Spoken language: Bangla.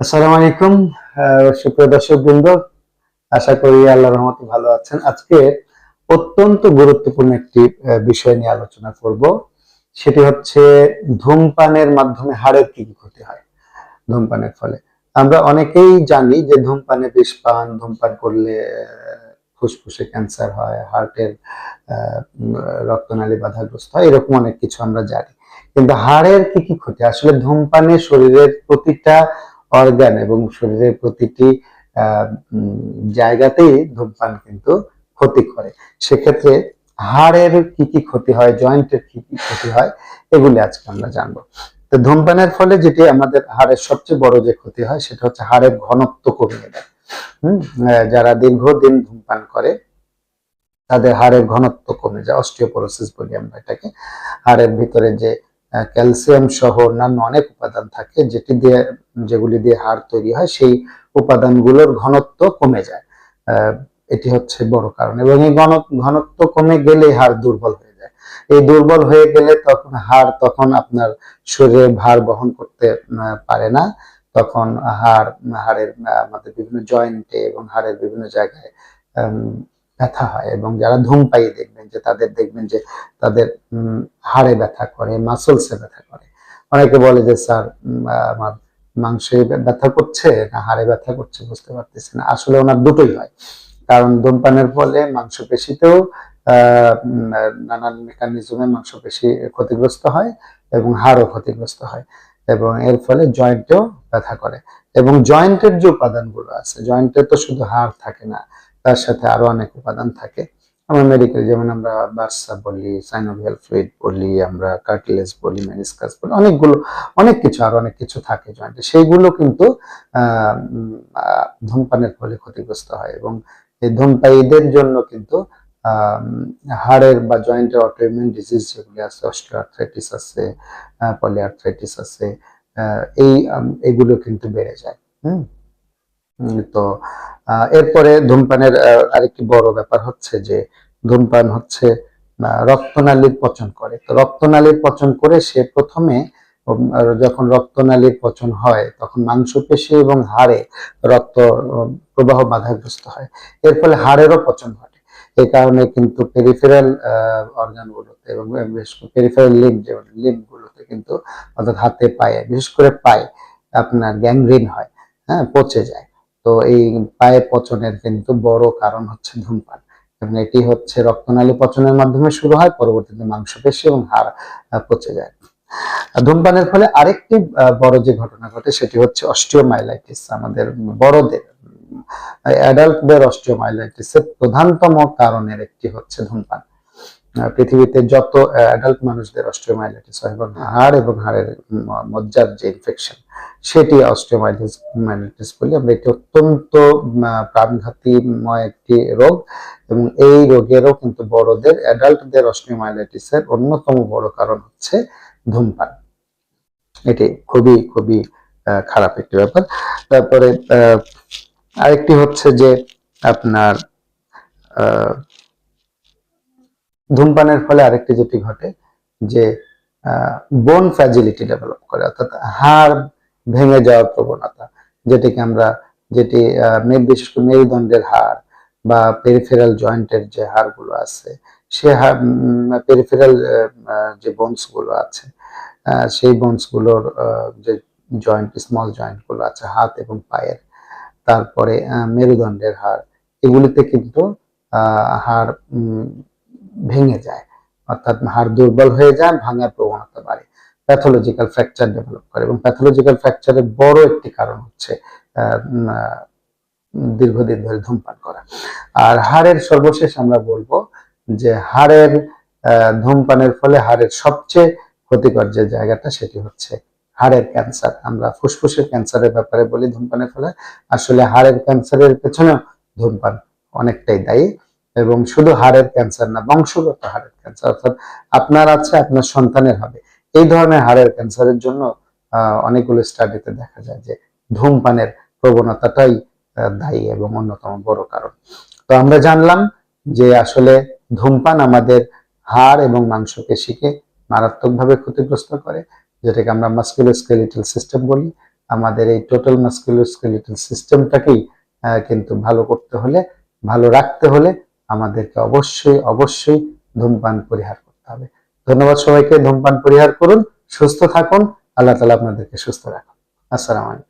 আসসালামু আলাইকুম সুপ্রিয় দর্শক বৃন্দ আশা করি আল্লাহ রহমতে ভালো আছেন। আজকে অত্যন্ত গুরুত্বপূর্ণ একটি বিষয় নিয়ে আলোচনা করব। সেটি হচ্ছে ধূমপানের মাধ্যমে হাড়ের কি ক্ষতি হয়, ধূমপানের ফলে। আমরা অনেকেই জানি যে ধূমপানে বিষ পান, ধূমপান করলে ফুসফুসে ক্যান্সার হয়, হার্টের রক্তনালী বাধাগ্রস্ত হয়, এরকম অনেক কিছু আমরা জানি। কিন্তু হাড়ের কি কি ক্ষতি? আসলে ধূমপানে শরীরের প্রতিটা অর্গান এবং শরীরের প্রতিটি জায়গাতেই ধূমপান কিন্তু ক্ষতি করে। সেক্ষেত্রে হাড়ের কি কি ক্ষতি হয়, জয়েন্টের কি কি ক্ষতি হয়, এগুলি আজকে আমরা জানব। তো ধূমপানের ফলে যেটি আমাদের হাড়ের সবচেয়ে বড় যে ক্ষতি হয়, সেটা হচ্ছে হাড়ের ঘনত্ব কমিয়ে দেয়। যারা দীর্ঘদিন ধূমপান করে, তাদের হাড়ের ঘনত্ব কমে যায়। অস্টিওপোরোসিস বলি আমরা এটাকে। হাড়ের ভিতরে যে ক্যালসিয়াম সহ অন্যান্য অনেক উপাদান থাকে, যেটি দিয়ে, যেগুলি দিয়ে হাড় তৈরি হয়, সেই উপাদানগুলোর ঘনত্ব কমে যায়। এটি হচ্ছে বড় কারণ। এবং এই ঘনত্ব কমে গেলে হাড় দুর্বল হয়ে যায়। এই দুর্বল হয়ে গেলে তখন হাড়, তখন আপনার শরীরে ভার বহন করতে পারে না। তখন হাড়, হাড়ের আমাদের বিভিন্ন জয়েন্টে এবং হাড়ের বিভিন্ন জায়গায় ব্যথা হয় এবং যারা ধূমপায়ী দেখবেন যে তাদের দেখবেন যে তাদের হাড়ে ব্যথা করে মাসলসে ব্যথা করে। অনেকে বলে যে, স্যার আমার মাংসে ব্যথা করছে না হাড়ে ব্যথা করছে বুঝতে পারতেছি না। আসলে ওনার দুটোই হয়। কারণ ধূমপানের ফলে মাংসপেশিতেও নানান মেকানিজমে মাংসপেশি ক্ষতিগ্রস্ত হয় এবং হাড়ও ক্ষতিগ্রস্ত হয় এবং এর ফলে জয়েন্টেও ব্যথা করে। এবং জয়েন্টের যে উপাদানগুলো আছে জয়েন্টে তো শুধু হাড় থাকে না তার সাথে আরও অনেক উপাদান থাকে। আমরা মেডিকেল যেমন আমরা বার্সা বলি সাইনোভিয়াল ফ্লুইড বলি, আমরা কার্টিলেজ বলি মেনিসকাস বলি, অনেকগুলো, অনেক কিছু আরও অনেক কিছু থাকে জয়েন্টে সেইগুলো কিন্তু ধূমপানের ফলে ক্ষতিগ্রস্ত হয় এবং এই ধূমপায়ীদের জন্য কিন্তু হাড়ের বা জয়েন্টের অটোইমিউন ডিজিজ যেগুলি আছে অস্টিওআর্থ্রাইটিস আছে পলিআর্থ্রাইটিস আছে এই এগুলো কিন্তু বেড়ে যায়। হুম? তো এরপরে ধূমপানের আরেকটি বড় ব্যাপার হচ্ছে যে ধূমপান হচ্ছে রক্তনালীর পচন করে। তো রক্তনালীর পচন করে সে প্রথমে যখন রক্তনালীর পচন হয়, তখন মাংসপেশি এবং হাড়ে রক্ত প্রবাহ বাধাগ্রস্ত হয়। এর ফলে হাড়েরও পচন ঘটে। এই কারণে কিন্তু পেরিফেরাল অর্গানগুলোতে এবং বিশেষ করে পেরিফেরাল লিম যেমন লিমগুলোতে কিন্তু অর্থাৎ হাতে পায়ে, বিশেষ করে পায়ে আপনার গ্যাংগ্রিন হয় হ্যাঁ পচে যায়। তো এই পায়ে পচনের কিন্তু বড় কারণ হচ্ছে ধূমপান। এবং এটি হচ্ছে রক্তনালী পচনের মাধ্যমে শুরু হয়, পরবর্তীতে মাংসপেশি এবং হাড় পচে যায়। ধূমপানের ফলে আরেকটি বড় যে ঘটনা ঘটে সেটি হচ্ছে অস্টিওমাইলাইটিস, আমাদের বড়দের। অ্যাডাল্টদের অস্টিওমাইলাইটিসের প্রধানতম কারণের একটি হচ্ছে ধূমপান। পৃথিবীতে যত অ্যাডাল্ট মানুষদের অস্টিওমাইলাইটিস হয় এবং হাড় এবং হাড়ের মজ্জার যে ইনফেকশন সেটি অস্টিওমাইলাইটিস মাইলাইটিস বলি আমরা। এটি অত্যন্ত প্রাণঘাতীময় একটি রোগ এবং এই রোগেরও কিন্তু বড়দের অ্যাডাল্টদের অস্টিওমাইলাইটিসের অন্যতম বড় কারণ হচ্ছে ধূমপান। এটি খুবই খুবই খারাপ একটি ব্যাপার। তারপরে আরেকটি হচ্ছে যে আপনার আহ, ধূমপানের ফলে আরেকটি যেটি ঘটে যে বোন ফ্র্যাজিলিটি ডেভেলপ করে অর্থাৎ হাড় ভেঙে যাওয়ার প্রবণতা যেটিকে আমরা যেটি বিশেষ করে মেরুদণ্ডের হাড় বা পেরিফেরাল জয়েন্টের যে হাড়গুলো আছে সে পেরিফেরাল যে বোনসগুলো আছে সেই বোনসগুলোর আহ, যে জয়েন্ট স্মল জয়েন্টগুলো আছে হাত এবং পায়ের তারপরে মেরুদণ্ডের হাড় এগুলিতে কিন্তু হাড় ভেঙে যায়, অর্থাৎ হাড় দুর্বল হয়ে যায়, ভাঙার প্রবণতা বাড়ে। প্যাথোলজিক্যাল ফ্র্যাকচার ডেভেলপ করে এবং প্যাথোলজিক্যাল ফ্র্যাকচারের বড় একটি কারণ হচ্ছে দীর্ঘদিন ধরে ধূমপান করা। আর হাড়ের সর্বশেষ আমরা বলব যে হাড়ের ধূমপানের ফলে হাড়ের সবচেয়ে ক্ষতিকর যে জায়গাটা সেটি হচ্ছে হাড়ের ক্যান্সার। আমরা ফুসফুসের ক্যান্সারের ব্যাপারে বলি ধূমপানের ফলে। আসলে হাড়ের ক্যান্সারের পেছনেও ধূমপান অনেকটাই দায়ী। এবং শুধু হাড়ের ক্যান্সার না, বংশগত হাড়ের ক্যান্সার অর্থাৎ আপনার আছে, আপনার সন্তানের হবে। এই ধরনের হাড়ের ক্যান্সারের জন্য অনেকগুলো স্টাডিতে দেখা যায় যে ধূমপানের প্রবণতাটাই দায়ী এবং অন্যতম বড় কারণ। তো আমরা জানলাম যে আসলে ধূমপান আমাদের হাড় এবং মাংসপেশিকে মারাত্মকভাবে ক্ষতিগ্রস্ত করে, যেটাকে আমরা মাস্কুলোস্কেলিটাল সিস্টেম বলি। আমাদের এই টোটাল মাস্কুলোস্কেলিটাল সিস্টেমটাকেই কিন্তু ভালো করতে হলে, ভালো রাখতে হলে আমাদেরকে অবশ্যই অবশ্যই ধূমপান পরিহার করতে হবে। ধন্যবাদ সবাইকে, ধূমপান পরিহার করুন, সুস্থ থাকুন, আল্লাহ তালা আপনাদেরকে সুস্থ রাখুন। আসসালামু আলাইকুম।